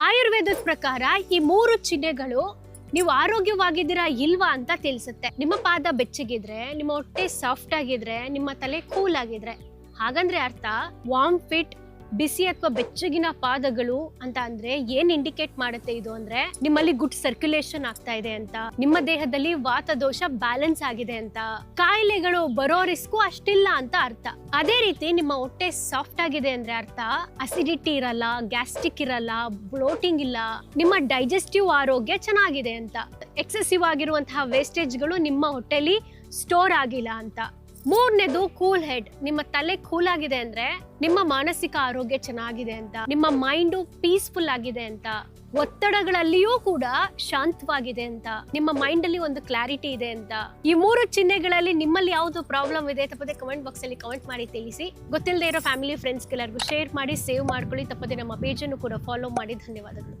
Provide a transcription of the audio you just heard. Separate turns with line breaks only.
ಆಯುರ್ವೇದದ ಪ್ರಕಾರ ಈ ಮೂರು ಚಿಹ್ನೆಗಳು ನೀವು ಆರೋಗ್ಯವಾಗಿದ್ದೀರಾ ಇಲ್ವಾ ಅಂತ ತಿಳಿಸುತ್ತೆ. ನಿಮ್ಮ ಪಾದ ಬೆಚ್ಚಗಿದ್ರೆ, ನಿಮ್ಮ ಹೊಟ್ಟೆ ಸಾಫ್ಟ್ ಆಗಿದ್ರೆ, ನಿಮ್ಮ ತಲೆ ಕೂಲ್ ಆಗಿದ್ರೆ, ಹಾಗಂದ್ರೆ ಅರ್ಥ ವಾಮ್ ಫಿಟ್ ಬಿಸಿ ಅಥವಾ ಬೆಚ್ಚಗಿನ ಪಾದಗಳು ಅಂತ ಅಂದ್ರೆ ಏನ್ ಇಂಡಿಕೇಟ್ ಮಾಡುತ್ತೆ ಇದು ಅಂದ್ರೆ ನಿಮ್ಮಲ್ಲಿ ಗುಡ್ ಸರ್ಕ್ಯುಲೇಷನ್ ಆಗ್ತಾ ಇದೆ ಅಂತ, ನಿಮ್ಮ ದೇಹದಲ್ಲಿ ವಾತ ದೋಷ ಬ್ಯಾಲೆನ್ಸ್ ಆಗಿದೆ ಅಂತ, ಕಾಯಿಲೆಗಳು ಬರೋ ರಿಸ್ಕು ಅಷ್ಟಿಲ್ಲ ಅಂತ ಅರ್ಥ. ಅದೇ ರೀತಿ ನಿಮ್ಮ ಹೊಟ್ಟೆ ಸಾಫ್ಟ್ ಆಗಿದೆ ಅಂದ್ರೆ ಅರ್ಥ ಅಸಿಡಿಟಿ ಇರಲ್ಲ ಗ್ಯಾಸ್ಟ್ರಿಕ್ ಇರಲ್ಲ ಬ್ಲೋಟಿಂಗ್ ಇಲ್ಲ, ನಿಮ್ಮ ಡೈಜೆಸ್ಟಿವ್ ಆರೋಗ್ಯ ಚೆನ್ನಾಗಿದೆ ಅಂತ ಎಕ್ಸೆಸಿವ್ ಆಗಿರುವಂತಹ ವೇಸ್ಟೇಜ್ಗಳು ನಿಮ್ಮ ಹೊಟ್ಟೆಲಿ ಸ್ಟೋರ್ ಆಗಿಲ್ಲ ಅಂತ. ಮೂರನೇದು ಕೂಲ್ ಹೆಡ್ ನಿಮ್ಮ ತಲೆ ಕೂಲ್ ಆಗಿದೆ ಅಂದ್ರೆ ನಿಮ್ಮ ಮಾನಸಿಕ ಆರೋಗ್ಯ ಚೆನ್ನಾಗಿದೆ ಅಂತ, ನಿಮ್ಮ ಮೈಂಡು ಪೀಸ್ಫುಲ್ ಆಗಿದೆ ಅಂತ, ಒತ್ತಡಗಳಲ್ಲಿಯೂ ಕೂಡ ಶಾಂತವಾಗಿದೆ ಅಂತ, ನಿಮ್ಮ ಮೈಂಡ್ ಅಲ್ಲಿ ಒಂದು ಕ್ಲಾರಿಟಿ ಇದೆ ಅಂತ. ಈ ಮೂರು ಚಿಹ್ನೆಗಳಲ್ಲಿ ನಿಮ್ಮಲ್ಲಿ ಯಾವ್ದು ಪ್ರಾಬ್ಲಮ್ ಇದೆ ತಪ್ಪದೆ ಕಮೆಂಟ್ ಬಾಕ್ಸ್ ಅಲ್ಲಿ ಕಮೆಂಟ್ ಮಾಡಿ ತಿಳಿಸಿ. ಗೊತ್ತಿಲ್ಲದೆ ಇರೋ ಫ್ಯಾಮಿಲಿ ಫ್ರೆಂಡ್ಸ್ ಎಲ್ಲರಿಗೂ ಶೇರ್ ಮಾಡಿ ಸೇವ್ ಮಾಡ್ಕೊಳ್ಳಿ. ತಪ್ಪದೆ ನಮ್ಮ ಪೇಜ್ ಅನ್ನು ಕೂಡ ಫಾಲೋ ಮಾಡಿ. ಧನ್ಯವಾದಗಳು.